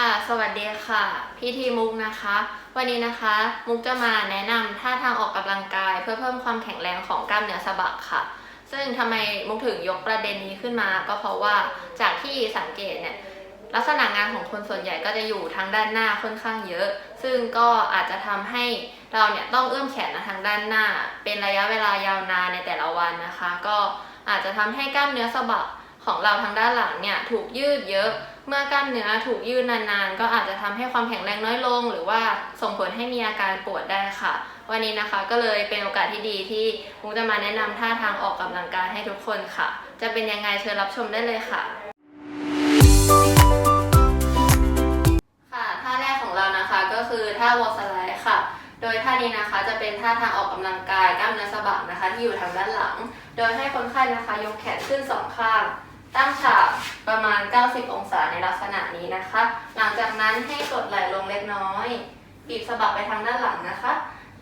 ่ะสวัสดีค่ะ พี่ทีมุกนะคะ วันนี้นะคะ มุกจะมาแนะนำท่าทางออกกำลังกาย เพื่อเพิ่มความแข็งแรงของกล้ามเนื้อสะบักค่ะ ซึ่งทำไมมุกถึงยกประเด็นนี้ขึ้นมา ก็เพราะว่าจากที่สังเกตเนี่ยลักษณะงานของคนส่วนใหญ่ก็จะอยู่ทางด้านหน้าค่อนข้างเยอะ ซึ่งก็อาจจะทำให้เราเนี่ยต้องเอื้อมแขนทางด้านหน้า เป็นระยะเวลายาวนานในแต่ละวันนะคะ ก็อาจจะทำให้กล้ามเนื้อสะบักของเราทางด้านหลังเนี่ยถูกยืดเยอะ เมื่อกล้ามเนื้อถูกยืดนานๆ ก็อาจจะทำให้ความแข็งแรงน้อยลง หรือว่าส่งผลให้มีอาการปวดได้ค่ะ วันนี้นะคะก็เลยเป็นโอกาสที่ดีที่มุกจะมาแนะนำท่าทางออกกำลังกายให้ทุกคนค่ะ จะเป็นยังไงเชิญรับชมได้เลยค่ะค่ะท่าแรกของเรานะคะก็คือท่าวอลสไลด์ค่ะโดยท่านี้นะคะจะเป็นท่าทางออกกำลังกายกล้ามเนื้อสะบักนะคะ ที่อยู่ทางด้านหลัง โดยให้คนไข้นะคะยกแขนขึ้นสองข้าง ตั้งฉากประมาณ 90 องศาในลักษณะนี้นะคะ หลังจากนั้นให้กดไหล่ลงเล็กน้อยบีบสะบักไปทางด้านหลังนะคะ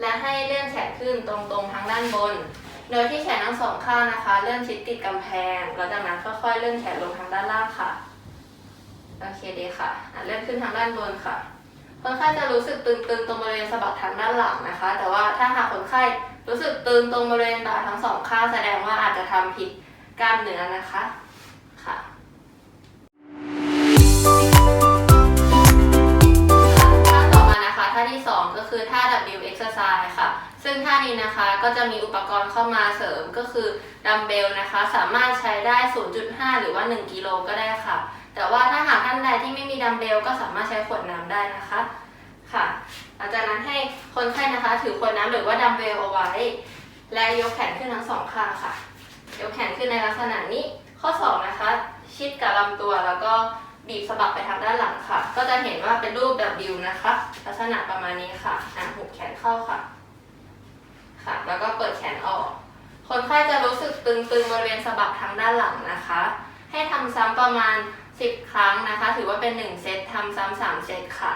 และให้เลื่อนแขนขึ้นตรงๆทางด้านบน โดยที่แขนทั้งสองข้างนะคะ เลื่อนชิดติดกำแพง แล้วจากนั้นค่อยๆเลื่อนแขนลงทางด้านล่างค่ะ โอเคดีค่ะเลื่อนขึ้นทางด้านบนค่ะ คนไข้จะรู้สึกตึงๆตรงบริเวณสะบักทางด้านหลังนะคะ แต่ว่าถ้าหากคนไข้รู้สึกตึงตรงบริเวณบ่าทั้งสองข้างแสดงว่าอาจจะทำผิดกล้ามเนื้อนะคะ ค่ะท่าต่อมานะคะท่าที่ 2 ก็คือท่า W exercise ค่ะ ซึ่งท่านี้นะคะก็จะมีอุปกรณ์เข้ามาเสริมก็คือดัมเบลนะคะ สามารถใช้ได้ 0.5 หรือว่า 1 กิโลก็ได้ค่ะ แต่ว่าถ้าหากท่านใดที่ไม่มีดัมเบลก็สามารถใช้ขวดน้ำได้นะคะค่ะ หลังจากนั้นให้คนไข้นะคะถือขวดน้ำหรือว่าดัมเบลเอาไว้ และยกแขนขึ้นทั้งสองข้างค่ะ ยกแขนขึ้นในลักษณะนี้ ข้อ2นะคะชิดกับลำตัวแล้วก็บีบสะบักไปทางด้านหลังค่ะ ก็จะเห็นว่าเป็นรูปแบบดิวนะคะ ลักษณะประมาณนี้ค่ะอะหุบแขนเข้าค่ะ ค่ะ แล้วก็เปิดแขนออก คนไข้จะรู้สึกตึงๆบริเวณสะบักทางด้านหลังนะคะ ให้ทำซ้ำประมาณ 10 ครั้งนะคะ ถือว่าเป็น 1 เซตทำซ้ำ3เซตค่ะ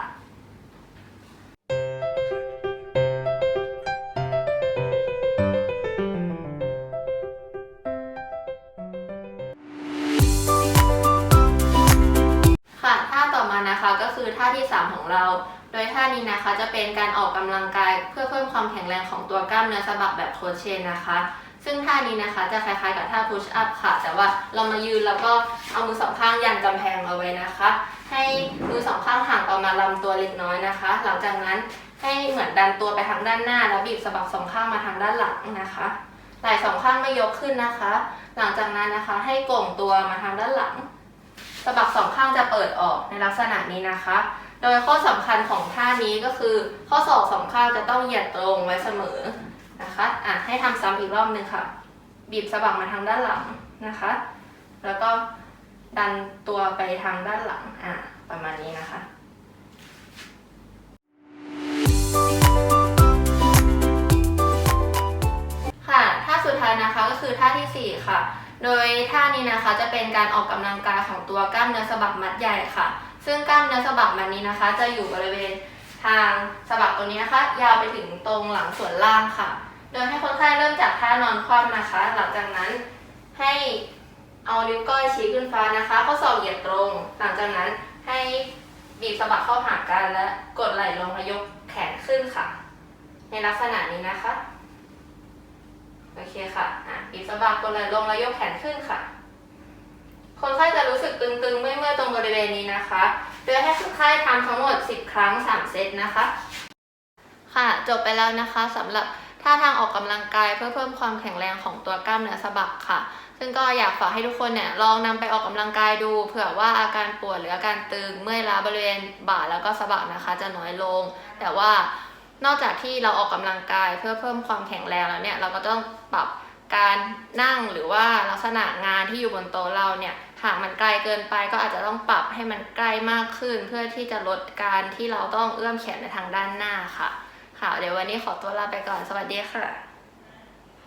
คือท่าที่ 3 ของเรา โดยท่านี้นะคะจะเป็นการออกกำลังกายเพื่อเพิ่มความแข็งแรงของตัวกล้ามเนื้อสะบักแบบโคชเชนนะคะ ซึ่งท่านี้นะคะจะคล้ายๆกับท่าพุชอัพค่ะ แต่ว่าเรามายืนแล้วก็เอามือสองข้างยันกำแพงเอาไว้นะคะ ให้มือสองข้างห่างประมาณลำตัวเล็กน้อยนะคะ หลังจากนั้นให้เหมือนดันตัวไปทางด้านหน้า แล้วบีบสะบักสองข้างมาทางด้านหลังนะคะไหล่สองข้างไม่ยกขึ้นนะคะ หลังจากนั้นนะคะให้โก่งตัวมาทางด้านหลัง สะบักสองข้างจะเปิดออกในลักษณะนี้นะคะ โดยข้อสำคัญของท่านี้ก็คือ ข้อศอกสองข้างจะต้องเหยียดตรงไว้เสมอนะคะอะให้ทำซ้ำอีกรอบหนึ่งค่ะ บีบสะบักมาทางด้านหลังนะคะ แล้วก็ดันตัวไปทางด้านหลังอะประมาณนี้นะคะค่ะท่าสุดท้ายนะคะก็คือท่าทีสี่4 ค่ะ โดยท่านี้นะคะจะเป็นการออกกำลังกายของตัวกล้ามเนื้อสะบักมัดใหญ่ค่ะ ซึ่งกล้ามเนื้อสะบักมัดนี้นะคะ จะอยู่บริเวณทางสะบักตรงนี้นะคะ ยาวไปถึงตรงหลังส่วนล่างค่ะ โดยให้คนไข้เริ่มจากท่านอนคว่ำนะคะ หลังจากนั้นให้เอานิ้วก้อยชี้ขึ้นฟ้านะคะ ข้อศอกเหยียดตรง หลังจากนั้นให้บีบสะบักเข้าหากันและกดไหล่ลงและยกแขนขึ้นค่ะ ในลักษณะนี้นะคะ โอเคค่ะอะะบักกดไหล่ลงแล้วยกแขนขึ้นค่ะ คนไข้จะรู้สึกตึงๆเมื่อยๆตรงบริเวณนี้นะคะ โดยให้คนไข้ทำทั้งหมด 10 ครั้ง 3 เซตนะคะ ค่ะ จบไปแล้วนะคะสำหรับท่าทางออกกำลังกายเพื่อเพิ่มความแข็งแรงของตัวกล้ามเนื้อสะบักค่ะ ซึ่งก็อยากฝากให้ทุกคนเนี่ยลองนำไปออกกำลังกายดู เผื่อว่าอาการปวดหรืออาการตึงเมื่อยล้าบริเวณบ่าแล้วก็สะบักนะคะ จะน้อยลง แต่ว่านอกจากที่เราออกกำลังกายเพื่อเพิ่มความแข็งแรงแล้วเนี่ยเราก็ต้องปรับ การนั่งหรือว่าลักษณะงานที่อยู่บนโต๊ะเราเนี่ยหากมันไกลเกินไปก็อาจจะต้องปรับให้มันใกล้มากขึ้น เพื่อที่จะลดการที่เราต้องเอื้อมแขนในทางด้านหน้าค่ะ ค่ะ เดี๋ยววันนี้ขอตัวลาไปก่อนสวัสดีค่ะ